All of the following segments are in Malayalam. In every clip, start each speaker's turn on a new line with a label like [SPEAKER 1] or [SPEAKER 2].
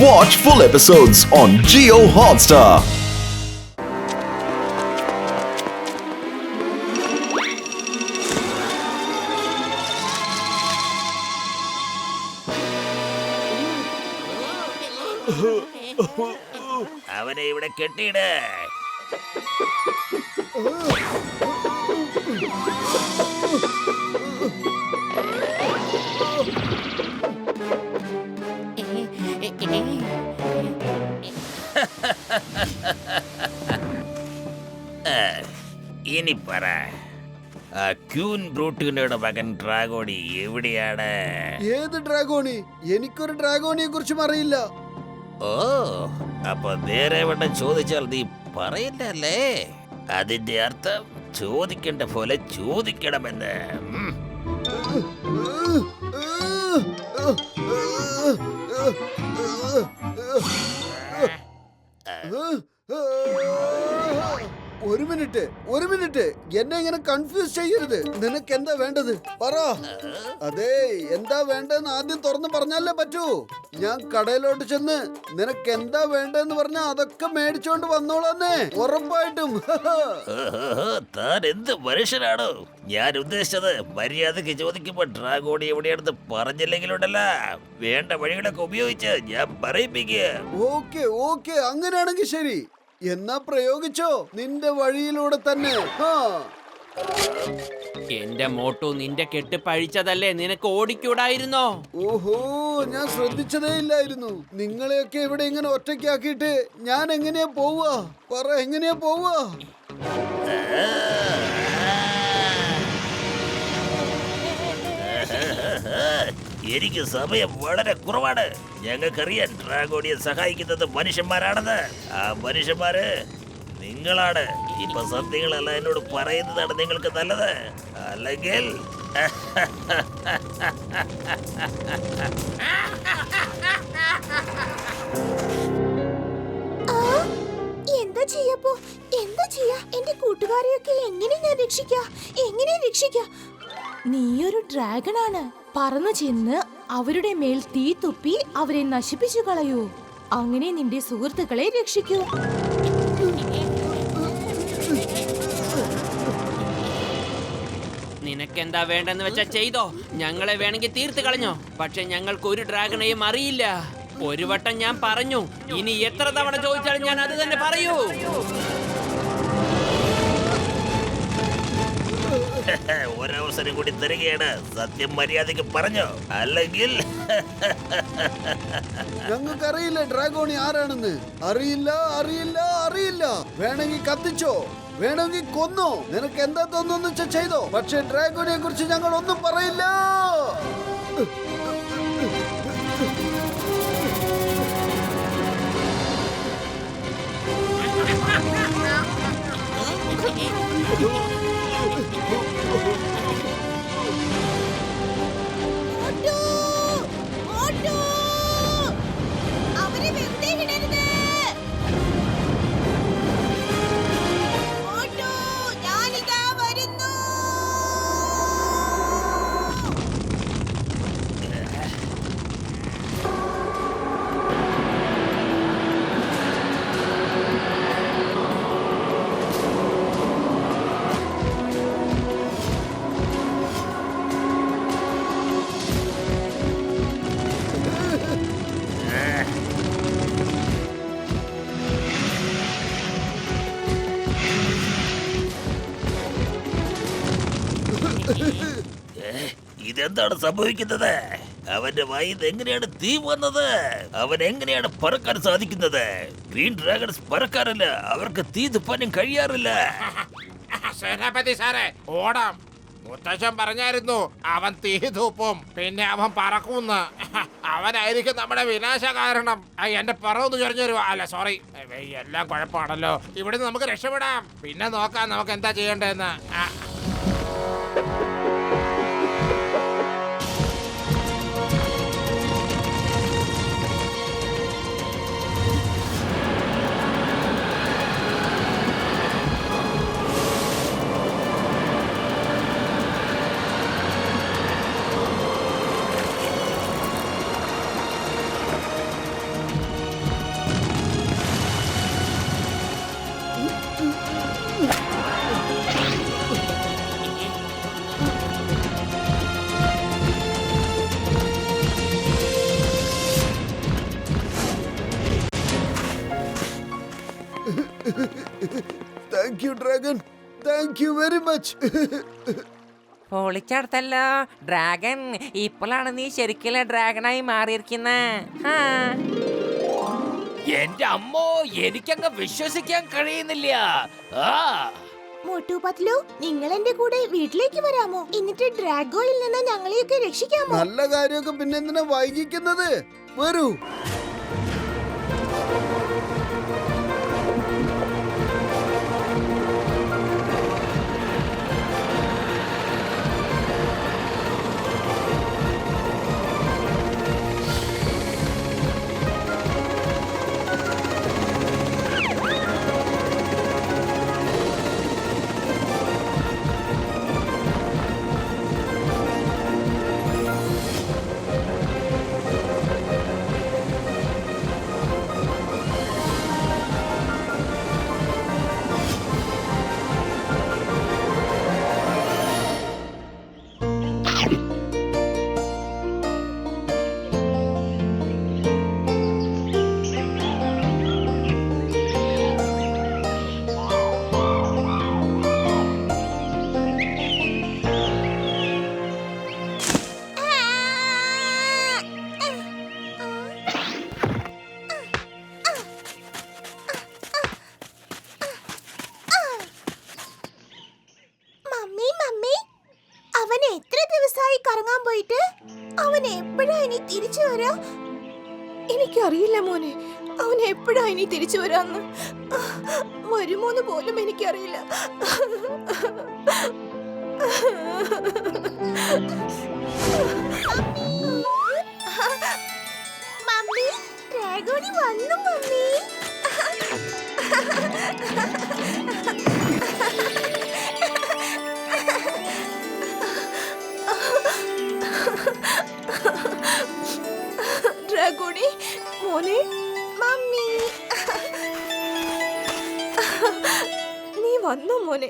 [SPEAKER 1] Watch full episodes on Geo Hotstar.
[SPEAKER 2] അവനെ ഇവിടെ കെട്ടിയിട് ഇനി പറ ആ ക്യൂൻ ബ്രൂട്ടുകളുടെ മകൻ ഡ്രാഗോണി എവിടെയാണ്
[SPEAKER 3] ഏത് ഡ്രാഗോണി എനിക്കൊരു ഡ്രാഗോണിയെ കുറിച്ചും അറിയില്ല
[SPEAKER 2] ഓ അപ്പൊ നേരെ വേണ്ട ചോദിച്ചാൽ നീ പറയില്ലല്ലേ അതിന്റെ അർത്ഥം ചോദിക്കേണ്ട പോലെ ചോദിക്കണമെന്ന് ഉം.
[SPEAKER 3] ഒരു മിനിറ്റ് ഒരു മിനിറ്റ്. എന്നെ ഇങ്ങനെ കൺഫ്യൂസ് ചെയ്യരുത്. നിനക്ക് എന്താ വേണ്ടത്? പറ. അതെ എന്താ വേണ്ടെന്ന് ആദ്യം തുറന്ന് പറഞ്ഞാലേ പറ്റൂ. ഞാൻ കടയിലോട്ട് ചെന്ന് നിനക്ക് എന്താ വേണ്ടെന്ന് പറഞ്ഞാ അതൊക്കെ മേടിച്ചോണ്ട് വന്നോളന്നേ. ഉറപ്പായിട്ടും.
[SPEAKER 2] താൻ എന്ത് മനുഷ്യനാണോ? ഞാൻ ഉദ്ദേശിച്ചത് മര്യാദയ്ക്ക് ചോദിക്കുമ്പോ ഡ്രാഗോണി എവിടെയാണെന്ന് പറഞ്ഞില്ലെങ്കിലുണ്ടല്ല. വേണ്ട വഴികളൊക്കെ ഉപയോഗിച്ച് ഞാൻ പറയിപ്പിക്കുക.
[SPEAKER 3] ഓക്കെ ഓക്കെ അങ്ങനെയാണെങ്കിൽ ശരി. എന്നാ പ്രയോഗിച്ചോ? നിന്റെ വഴിയിലൂടെ തന്നെ.
[SPEAKER 4] എന്റെ മോട്ടു നിന്റെ കെട്ട് പഴിച്ചതല്ലേ? നിനക്ക് ഓടിക്കൂടായിരുന്നോ?
[SPEAKER 3] ഓഹോ ഞാൻ ശ്രദ്ധിച്ചതേ ഇല്ലായിരുന്നു. നിങ്ങളെയൊക്കെ ഇവിടെ ഇങ്ങനെ ഒറ്റയ്ക്കാക്കിയിട്ട് ഞാൻ എങ്ങനെയാ പോവാ പറ എങ്ങനെയാ പോവുക?
[SPEAKER 2] എനിക്ക് സമയം വളരെ കുറവാണ്. ഞങ്ങൾക്കറിയാൻ ഡ്രാഗോണിയെ സഹായിക്കുന്നത് മനുഷ്യന്മാരാണെന്ന്. ആ മനുഷ്യന്മാര് നിങ്ങളാണ്. ഇപ്പൊ സത്യങ്ങളല്ല എന്നോട് പറയുന്നതാണ് നിങ്ങൾക്ക് നല്ലത്. അല്ലെങ്കിൽ
[SPEAKER 5] എന്താ ചെയ്യപ്പോ എന്താ ചെയ്യാ? എന്റെ കൂട്ടുകാരെയൊക്കെ എങ്ങനെ ഞാൻ രക്ഷിക്കാ? എങ്ങനെ രക്ഷിക്കാ? നീയൊരു ആണ് പറന്നു ചെന്ന് അവരുടെ മേൽ തീ തുപ്പി അവരെ നശിപ്പിച്ചു കളയൂ. അങ്ങനെ നിന്റെ സുഹൃത്തുക്കളെ രക്ഷിക്കൂ.
[SPEAKER 4] നിനക്കെന്താ വേണ്ടെന്ന് വെച്ചാ ചെയ്തോ. ഞങ്ങളെ വേണമെങ്കിൽ തീർത്ത് കളഞ്ഞോ. പക്ഷെ ഞങ്ങൾക്ക് ഒരു ഡ്രാഗണയും അറിയില്ല. ഒരു വട്ടം ഞാൻ പറഞ്ഞു ഇനി എത്ര തവണ ചോദിച്ചാലും ഞാൻ അത് തന്നെ പറയൂ.
[SPEAKER 2] ഒരവസരം കൂടി തരികയാണ്. സത്യം മര്യാദയ്ക്ക് പറഞ്ഞോ. അല്ലെങ്കിൽ
[SPEAKER 3] ഞങ്ങൾക്കറിയില്ല ഡ്രാഗോണി ആരാണെന്ന്. അറിയില്ല അറിയില്ല അറിയില്ല. വേണമെങ്കിൽ കത്തിച്ചോ. വേണമെങ്കിൽ കൊന്നോ. നിനക്ക് എന്താ തോന്നുന്നു ചെയ്തോ. പക്ഷെ ഡ്രാഗോണിയെ കുറിച്ച് ഞങ്ങൾ ഒന്നും പറയില്ല.
[SPEAKER 5] അവരെ
[SPEAKER 2] ഇതെന്താണ് സംഭവിക്കുന്നത്? അവന്റെ വായിൽ എങ്ങനെയാണ് തീ വന്നത്? അവൻ എങ്ങനെയാണ് പറക്കാൻ സാധിക്കുന്നത്? ഗ്രീൻ ഡ്രാഗൺസ് പറക്കാറില്ല. അവർക്ക് തീ തുപ്പാനും കഴിയാറില്ല.
[SPEAKER 6] സേനാപതി സാറേ ഓടാം. മുത്തശ്ശൻ പറഞ്ഞായിരുന്നു അവൻ തീ തൂപ്പും പിന്നെ അവൻ പറക്കുമെന്ന്. അവനായിരിക്കും നമ്മുടെ വിനാശ കാരണം എന്റെ പറവെന്ന് ചൊറിഞ്ഞു അല്ല സോറി എല്ലാം കുഴപ്പമാണല്ലോ. ഇവിടുന്ന് നമുക്ക് രക്ഷപ്പെടാം. പിന്നെ നോക്കാം നമുക്ക് എന്താ ചെയ്യേണ്ടതെന്ന്.
[SPEAKER 3] Thank you dragon thank you very much
[SPEAKER 7] പൊളിച്ചടുത്തല്ലോ dragon ഇപ്പോഴാണ് നീ ശരിക്കുള്ള ഡ്രാഗണായി മാറിയിരിക്കുന്ന.
[SPEAKER 2] എന്റെ അമ്മോ എനിക്കങ്ങ് വിശ്വസിക്കാൻ കഴിയുന്നില്ല. ആ.
[SPEAKER 5] മോട്ടു പത്ലു നിങ്ങൾ എന്റെ കൂടെ വീട്ടിലേക്ക് വരാമോ? എന്നിട്ട് ഡ്രാഗോയിൽ നിന്ന് ഞങ്ങളെയൊക്കെ രക്ഷിക്കാമോ?
[SPEAKER 3] നല്ല കാര്യമൊക്കെ പിന്നെന്തിനാ വൈകിക്കുന്നത്? വരൂ.
[SPEAKER 5] എപ്പോഴാ ഇനി തിരിച്ചു വരാ? എനിക്കറിയില്ല മോനെ. അവൻ എപ്പോഴാ ഇനി തിരിച്ചു വരാന്ന്? വരുമോന്ന് പോലും എനിക്കറിയില്ല. മമ്മി ഡ്രാഗോണി വന്നു മമ്മി. മോനെ. മമ്മി. നീ വന്നു മോനെ.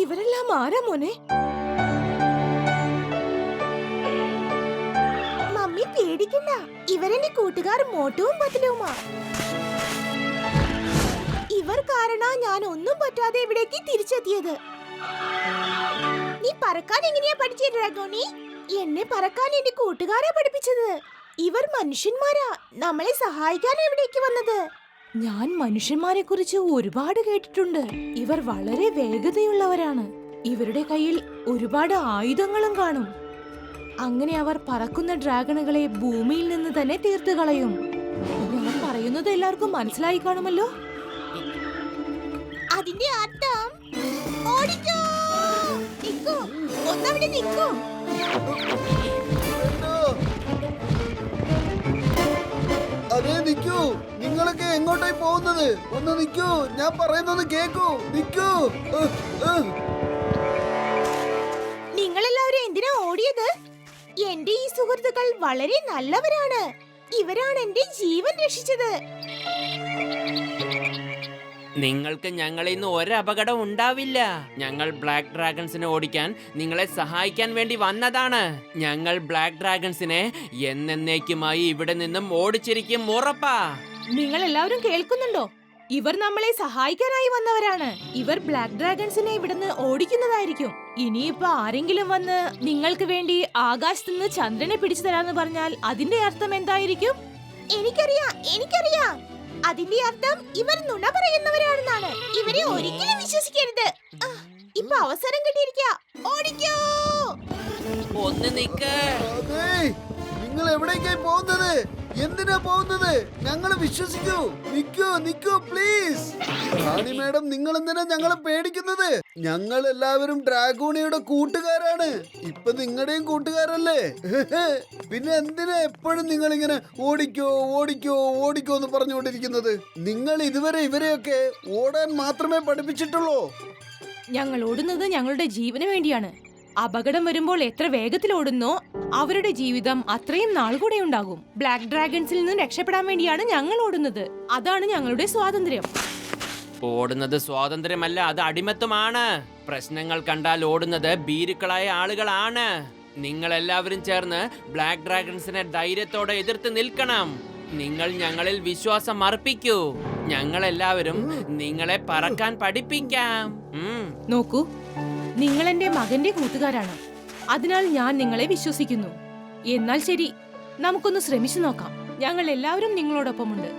[SPEAKER 5] ഇവരെല്ലാം ആരാ മോനെ? മമ്മി പേടിക്കണ്ട. ഇവരെന്റെ കൂട്ടുകാർ മോട്ടവും പത്തിലുമാ. ഇവർ കാരണ ഞാൻ ഒന്നും പറ്റാതെ ഇവിടേക്ക് തിരിച്ചെത്തിയത്. നീ പറക്കാൻ എങ്ങനെയാ പഠിച്ചിട്ടുണ്ടോ ഡ്രാഗോണി? എന്നെ പറക്കാൻ എന്റെ കൂട്ടുകാരെ പഠിപ്പിച്ചത്. ഇവർ മനുഷ്യന്മാരാ. നമ്മളെ സഹായിക്കാൻ എവിടേക്ക് വന്നത്? ഞാൻ മനുഷ്യന്മാരെ കുറിച്ച് ഒരുപാട് കേട്ടിട്ടുണ്ട്. ഇവർ വളരെ വേഗതയുള്ളവരാണ്. ഇവരുടെ കയ്യിൽ ഒരുപാട് ആയുധങ്ങളും കാണും. അങ്ങനെ അവർ പറക്കുന്ന ഡ്രാഗണുകളെ ഭൂമിയിൽ നിന്ന് തന്നെ തീർത്തു കളയും. ഞാൻ പറയുന്നത് എല്ലാവർക്കും മനസ്സിലായി കാണുമല്ലോ? അതിന്റെ അർത്ഥം ഓടിക്കോ. ഒന്നവിടെ നിക്കൂ.
[SPEAKER 3] അതേ നിക്കൂ നിങ്ങളൊക്കെ എങ്ങോട്ടായി പോകുന്നത്? ഒന്ന് നിക്കൂ. ഞാൻ പറയുന്നത് കേക്കൂ. നിക്കൂ.
[SPEAKER 5] നിങ്ങളെല്ലാവരും എന്തിനാ ഓടിയത്? എന്റെ ഈ സുഹൃത്തുക്കൾ വളരെ നല്ലവരാണ്. ഇവരാണ് എന്റെ ജീവൻ രക്ഷിച്ചത്.
[SPEAKER 4] നിങ്ങൾക്ക് ഞങ്ങളിൽ നിന്ന് ഒരപകടം ഉണ്ടാവില്ല. ഞങ്ങൾ ബ്ലാക്ക് ഡ്രാഗൺസിനെ ഓടിക്കാൻ നിങ്ങളെ സഹായിക്കാൻ വേണ്ടി വന്നതാണ്. ഞങ്ങൾ ബ്ലാക്ക് ഡ്രാഗൺസിനെ എന്നേക്കുമായി ഇവിടെ നിന്നും ഓടിച്ചിരിക്കും ഉറപ്പാ.
[SPEAKER 5] നിങ്ങൾ എല്ലാവരും കേൾക്കുന്നുണ്ടോ? ഇവർ നമ്മളെ സഹായിക്കാനായി വന്നവരാണ്. ഇവർ ബ്ലാക്ക് ഡ്രാഗൺസിനെ ഇവിടുന്ന് ഓടിക്കുന്നതായിരിക്കും. ഇനിയിപ്പോ ആരെങ്കിലും വന്ന് നിങ്ങൾക്ക് വേണ്ടി ആകാശത്ത് നിന്ന് ചന്ദ്രനെ പിടിച്ചു തരാന്ന് പറഞ്ഞാൽ അതിന്റെ അർത്ഥം എന്തായിരിക്കും? എനിക്കറിയാം എനിക്കറിയാം. അതിന്റെ അർത്ഥം ഇവർ നുണ പറയുന്നവരാണെന്നാണ്. ഇവരെ ഒരിക്കലും വിശ്വസിക്കരുത്. ആ, ഇപ്പൊ അവസരം കിട്ടിയിരിക്ക. ഓടിക്കോ.
[SPEAKER 4] ഒന്ന് നിക്ക്.
[SPEAKER 3] നിങ്ങൾ എവിടേക്കായി പോകുന്നത്? എന്തിനാ പോകുന്നത്? ഞങ്ങളെ വിശ്വസിക്കൂ. നിക്കൂ നിക്കൂ പ്ലീസ് റാണി മാഡം നിങ്ങൾ എന്തിനാ ഞങ്ങളെ പേടിക്കുന്നത്? ഞങ്ങൾ എല്ലാവരും ഡ്രാഗൂണിയുടെ കൂട്ടുകാരാണ്. ഇപ്പൊ നിങ്ങളുടെയും കൂട്ടുകാരല്ലേ? പിന്നെ എന്തിനാ എപ്പോഴും നിങ്ങൾ ഇങ്ങനെ ഓടിക്കോ ഓടിക്കോ ഓടിക്കോ എന്ന് പറഞ്ഞുകൊണ്ടിരിക്കുന്നത്? നിങ്ങൾ ഇതുവരെ ഇവരെയൊക്കെ ഓടാൻ മാത്രമേ പഠിപ്പിച്ചിട്ടുള്ളൂ.
[SPEAKER 5] ഞങ്ങൾ ഓടുന്നത് ഞങ്ങളുടെ ജീവന് വേണ്ടിയാണ്. അപകടം വരുമ്പോൾ എത്ര വേഗത്തിൽ ഓടുന്നോ അവരുടെ ജീവിതം അത്രയും നാൾ കൂടെ ഉണ്ടാകും. ബ്ലാക്ക് ഡ്രാഗൺസിൽ നിന്ന് രക്ഷപ്പെടാൻ വേണ്ടിയാണ് ഞങ്ങൾ ഓടുന്നത്. അതാണ് ഞങ്ങളുടെ സ്വാതന്ത്ര്യം.
[SPEAKER 4] ഓടുന്നത് സ്വാതന്ത്ര്യമല്ല അത് അടിമത്തമാണ് പ്രശ്നങ്ങൾ കണ്ടാൽ ഓടുന്നത് ഭീരുക്കളായ ആളുകളാണ്. നിങ്ങൾ എല്ലാവരും ചേർന്ന് ബ്ലാക്ക് ഡ്രാഗൺസിനെ ധൈര്യത്തോടെ എതിർത്ത് നിൽക്കണം. നിങ്ങൾ ഞങ്ങളിൽ വിശ്വാസം അർപ്പിക്കൂ. ഞങ്ങൾ എല്ലാവരും നിങ്ങളെ പറക്കാൻ പഠിപ്പിക്കാം.
[SPEAKER 5] നോക്കൂ നിങ്ങൾ എന്റെ മകന്റെ കൂട്ടുകാരാണ്. അതിനാൽ ഞാൻ നിങ്ങളെ വിശ്വസിക്കുന്നു. എന്നാൽ ശരി നമുക്കൊന്ന് ശ്രമിച്ചു നോക്കാം. ഞങ്ങൾ എല്ലാവരും നിങ്ങളോടൊപ്പമുണ്ട്.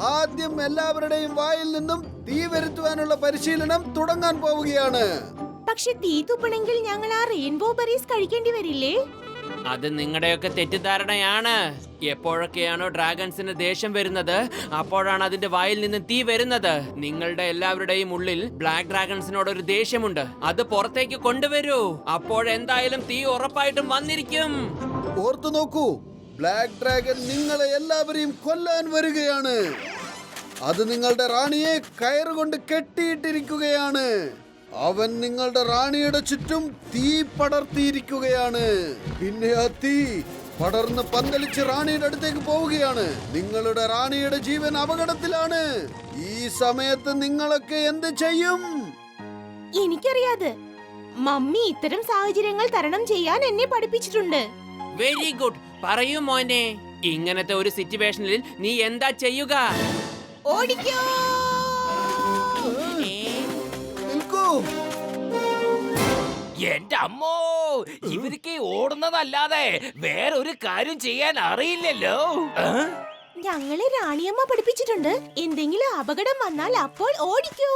[SPEAKER 3] ആദ്യം എല്ലാവരുടെയും വായിൽ നിന്നും തീ വരുത്തുവാനുള്ള പരിശീലനം തുടങ്ങാൻ പോവുകയാണ്.
[SPEAKER 5] പക്ഷെ തീ തുപ്പണെങ്കിൽ ഞങ്ങൾ ആ റെയിൻബോ ബെറീസ് കഴിക്കേണ്ടി വരില്ലേ?
[SPEAKER 4] അത് നിങ്ങളുടെയൊക്കെ തെറ്റിദ്ധാരണയാണ്. എപ്പോഴൊക്കെയാണോ ഡ്രാഗൺസിന് ദേഷ്യം വരുന്നത് അപ്പോഴാണ് അതിന്റെ വായിൽ നിന്ന് തീ വരുന്നത്. നിങ്ങളുടെ എല്ലാവരുടെയും ഉള്ളിൽ ബ്ലാക്ക് ഡ്രാഗൺസിനോട് ഒരു ദേഷ്യമുണ്ട്. അത് പുറത്തേക്ക് കൊണ്ടുവരൂ. അപ്പോഴെന്തായാലും തീ ഉറപ്പായിട്ടും വന്നിരിക്കും.
[SPEAKER 3] ഓർത്തു നോക്കൂ ബ്ലാക്ക് ഡ്രാഗൺ നിങ്ങളെ എല്ലാവരെയും കൊല്ലാൻ വരികയാണ്. അത് നിങ്ങളുടെ റാണിയെ കയറുകൊണ്ട് കെട്ടിയിട്ടിരിക്കുകയാണ്. അവൻ നിങ്ങളുടെ റാണിയുടെ ചുറ്റും തീ പടർത്തിയിരിക്കുകയാണ്. പിന്നെ ആ തീ പടർന്ന് പന്തലിച്ച് റാണിയുടെ അടുത്തേക്ക് പോവുകയാണ്. നിങ്ങളുടെ റാണിയുടെ ജീവൻ അപകടത്തിലാണ്. ഈ സമയത്ത് നിങ്ങളൊക്കെ എന്ത് ചെയ്യും?
[SPEAKER 5] എനിക്കറിയാതെ മമ്മി ഇത്തരം സാഹചര്യങ്ങൾ തരണം ചെയ്യാൻ എന്നെ പഠിപ്പിച്ചിട്ടുണ്ട്.
[SPEAKER 4] വെരി ഗുഡ് പറയൂ മോനെ ഇങ്ങനത്തെ ഒരു സിറ്റുവേഷനിൽ നീ എന്താ ചെയ്യുക?
[SPEAKER 5] ഓടിക്കോ.
[SPEAKER 3] നിൽക്കൂ.
[SPEAKER 2] എന്റെ അമ്മോ ഇവർക്ക് ഓടുന്നതല്ലാതെ വേറൊരു കാര്യം ചെയ്യാൻ അറിയില്ലല്ലോ?
[SPEAKER 5] ഞങ്ങളെ റാണിയമ്മ പഠിപ്പിച്ചിട്ടുണ്ട്. എന്തെങ്കിലും അപകടം വന്നാൽ അപ്പോൾ ഓടിക്കോ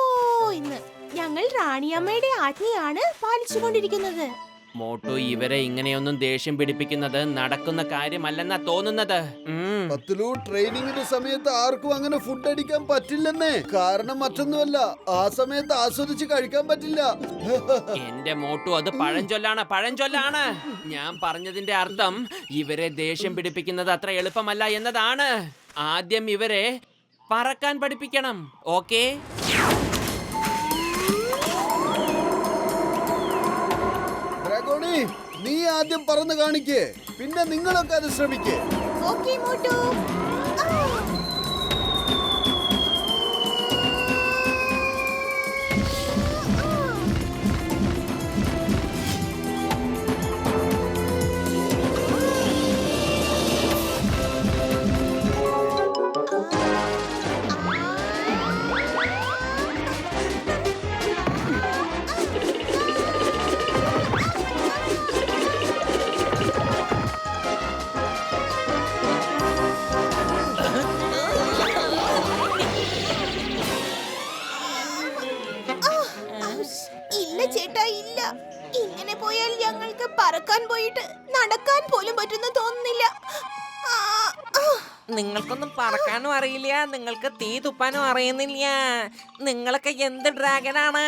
[SPEAKER 5] എന്ന്. ഞങ്ങൾ റാണിയമ്മയുടെ ആജ്ഞയാണ് പാലിച്ചുകൊണ്ടിരിക്കുന്നത്.
[SPEAKER 4] മോട്ടു ഇവരെ ഇങ്ങനെയൊന്നും ദേഷ്യം പിടിപ്പിക്കുന്നത് നടക്കുന്ന കാര്യമല്ലെന്നാ തോന്നുന്നത്. ഉം.
[SPEAKER 3] പത്തിലു ട്രെയിനിങ്ങിന്റെ സമയത്ത് ആർക്കും അങ്ങനെ ഫുഡ് അടിക്കാൻ പറ്റില്ലെന്നേ. കാരണം മറ്റൊന്നുമല്ല ആ സമയത്ത് ആസ്വദിച്ച് കഴിക്കാൻ പറ്റില്ല.
[SPEAKER 4] എന്റെ മോട്ടു അത് പഴഞ്ചൊല്ലാണ് പഴഞ്ചൊല്ലാണ്. ഞാൻ പറഞ്ഞതിന്റെ അർത്ഥം ഇവരെ ദേഷ്യം പിടിപ്പിക്കുന്നത് അത്ര എളുപ്പമല്ല എന്നതാണ്. ആദ്യം ഇവരെ പറക്കാൻ പഠിപ്പിക്കണം ഓക്കേ?
[SPEAKER 3] ആദ്യം പറന്ന് കാണിക്കേ. പിന്നെ നിങ്ങളൊക്കെ അത് ശ്രമിക്കേ.
[SPEAKER 5] ഇല്ല ഇങ്ങനെ പോയാൽ ഞങ്ങൾക്ക് പറക്കാൻ പോയിട്ട് നടക്കാൻ പോലും പറ്റുന്ന തോന്നുന്നില്ല.
[SPEAKER 7] നിങ്ങൾക്കൊന്നും പറക്കാനും അറിയില്ല നിങ്ങൾക്ക് തീ തുപ്പാനും അറിയുന്നില്ല നിങ്ങളൊക്കെ എന്ത് ഡ്രാഗനാണ്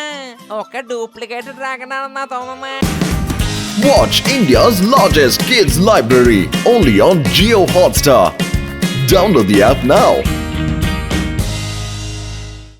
[SPEAKER 7] ഒക്കെ ഡ്യൂപ്ലിക്കേറ്റ് ഡ്രാഗൺ ആണെന്നാ തോന്നുന്നത്
[SPEAKER 1] Watch India's largest kids library only on Geo Hotstar. Download the app now.